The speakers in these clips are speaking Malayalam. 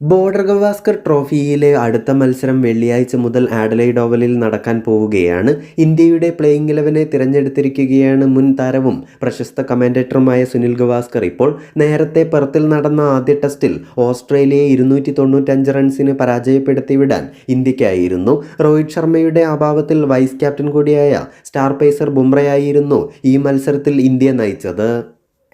ബോർഡർ ഗവാസ്കർ ട്രോഫിയിലെ അടുത്ത മത്സരം വെള്ളിയാഴ്ച മുതൽ ആഡലൈഡ് ഓവലിൽ നടക്കാൻ പോവുകയാണ്. ഇന്ത്യയുടെ പ്ലേയിങ് ഇലവനെ തിരഞ്ഞെടുത്തിരിക്കുകയാണ് മുൻ താരവും പ്രശസ്ത കമാൻഡേറ്ററുമായ സുനിൽ ഗവാസ്കർ. ഇപ്പോൾ നേരത്തെ പെർത്തിൽ നടന്ന ആദ്യ ടെസ്റ്റിൽ ഓസ്ട്രേലിയയെ ഇരുന്നൂറ്റി തൊണ്ണൂറ്റഞ്ച് റൺസിന് പരാജയപ്പെടുത്തിവിടാൻ ഇന്ത്യക്കായിരുന്നു. രോഹിത് ശർമ്മയുടെ അഭാവത്തിൽ വൈസ് ക്യാപ്റ്റൻ കൂടിയായ സ്റ്റാർ പേസർ ബുംറയായിരുന്നു ഈ മത്സരത്തിൽ ഇന്ത്യ നയിച്ചത്.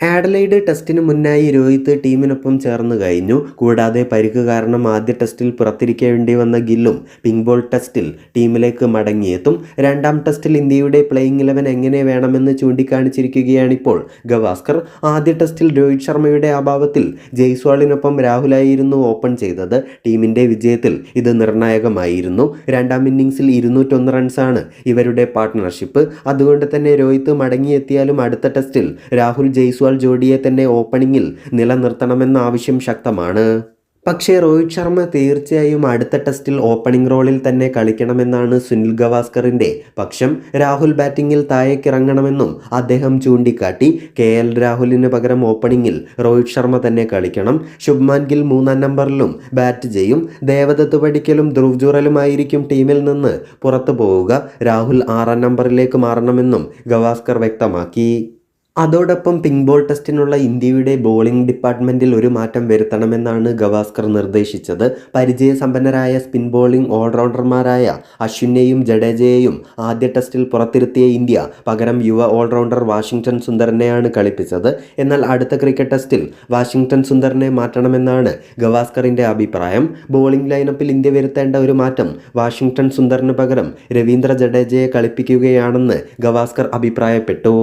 ആഡലൈഡ് ടെസ്റ്റിന് മുന്നായി രോഹിത് ടീമിനൊപ്പം ചേർന്ന് കഴിഞ്ഞു. കൂടാതെ പരിക്ക് കാരണം ആദ്യ ടെസ്റ്റിൽ പുറത്തിരിക്കേണ്ടി വന്ന ഗില്ലും പിങ്ക് ബോൾ ടെസ്റ്റിൽ ടീമിലേക്ക് മടങ്ങിയെത്തും. രണ്ടാം ടെസ്റ്റിൽ ഇന്ത്യയുടെ പ്ലേയിങ് ഇലവൻ എങ്ങനെ വേണമെന്ന് ചൂണ്ടിക്കാണിച്ചിരിക്കുകയാണിപ്പോൾ ഗവാസ്കർ. ആദ്യ ടെസ്റ്റിൽ രോഹിത് ശർമ്മയുടെ അഭാവത്തിൽ ജയ്സ്വാളിനൊപ്പം രാഹുലായിരുന്നു ഓപ്പൺ ചെയ്തത്. ടീമിന്റെ വിജയത്തിൽ ഇത് നിർണായകമായിരുന്നു. രണ്ടാം ഇന്നിംഗ്സിൽ ഇരുന്നൂറ്റൊന്ന് റൺസാണ് ഇവരുടെ പാർട്ട്ണർഷിപ്പ് അതുകൊണ്ട് തന്നെ രോഹിത് മടങ്ങിയെത്തിയാലും അടുത്ത ടെസ്റ്റിൽ രാഹുൽ ജയ്സ്വാൾ ജോഡിയെ തന്നെ ഓപ്പണിംഗിൽ നിലനിർത്തണമെന്ന ആവശ്യം ശക്തമാണ്. പക്ഷേ രോഹിത് ശർമ്മ തീർച്ചയായും അടുത്ത ടെസ്റ്റിൽ ഓപ്പണിംഗ് റോളിൽ തന്നെ കളിക്കണമെന്നാണ് സുനിൽ ഗവാസ്കറിന്റെ പക്ഷം. രാഹുൽ ബാറ്റിങ്ങിൽ താഴേക്കിറങ്ങണമെന്നും അദ്ദേഹം ചൂണ്ടിക്കാട്ടി. കെ എൽ രാഹുലിന് പകരം ഓപ്പണിംഗിൽ രോഹിത് ശർമ്മ തന്നെ കളിക്കണം. ശുഭ്മാൻ ഗിൽ മൂന്നാം നമ്പറിലും ബാറ്റ് ചെയ്യും. ദേവദത്ത് പടിക്കലും ധ്രുവ് ജുറലുമായിരിക്കും ടീമിൽ നിന്ന് പുറത്തു പോവുക. രാഹുൽ ആറാം നമ്പറിലേക്ക് മാറണമെന്നും ഗവാസ്കർ വ്യക്തമാക്കി. അതോടൊപ്പം പിങ്ക് ബോൾ ടെസ്റ്റിനുള്ള ഇന്ത്യയുടെ ബോളിംഗ് ഡിപ്പാർട്ട്മെന്റിൽ ഒരു മാറ്റം വരുത്തണമെന്നാണ് ഗവാസ്കർ നിർദ്ദേശിച്ചത്. പരിചയസമ്പന്നരായ സ്പിൻ ബോളിംഗ് ഓൾറൗണ്ടർമാരായ അശ്വിനെയും ജഡേജയെയും ആദ്യ ടെസ്റ്റിൽ പുറത്തിരുത്തിയ ഇന്ത്യ പകരം യുവ ഓൾറൗണ്ടർ വാഷിംഗ്ടൺ സുന്ദറിനെയാണ് കളിപ്പിച്ചത്. എന്നാൽ അടുത്ത ക്രിക്കറ്റ് ടെസ്റ്റിൽ വാഷിംഗ്ടൺ സുന്ദറിനെ മാറ്റണമെന്നാണ് ഗവാസ്കറിന്റെ അഭിപ്രായം. ബോളിംഗ് ലൈനപ്പിൽ ഇന്ത്യ വരുത്തേണ്ട ഒരു മാറ്റം വാഷിംഗ്ടൺ സുന്ദറിന് പകരം രവീന്ദ്ര ജഡേജയെ കളിപ്പിക്കുകയാണെന്ന് ഗവാസ്കർ അഭിപ്രായപ്പെട്ടു.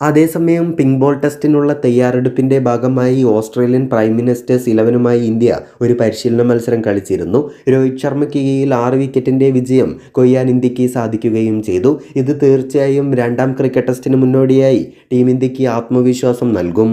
അതേസമയം പിങ്ക് ബോൾ ടെസ്റ്റിനുള്ള തയ്യാറെടുപ്പിന്റെ ഭാഗമായി ഓസ്ട്രേലിയൻ പ്രൈം മിനിസ്റ്റേഴ്സ് ഇലവനുമായി ഇന്ത്യ ഒരു പരിശീലന മത്സരം കളിച്ചിരുന്നു. രോഹിത് ശർമ്മയ്ക്ക് കീഴിൽ ആറ് വിക്കറ്റിന്റെ വിജയം കൊയ്യാൻ ഇന്ത്യയ്ക്ക് സാധിക്കുകയും ചെയ്തു. ഇത് തീർച്ചയായും രണ്ടാം ക്രിക്കറ്റ് ടെസ്റ്റിന് മുന്നോടിയായി ടീം ഇന്ത്യയ്ക്ക് ആത്മവിശ്വാസം നൽകും.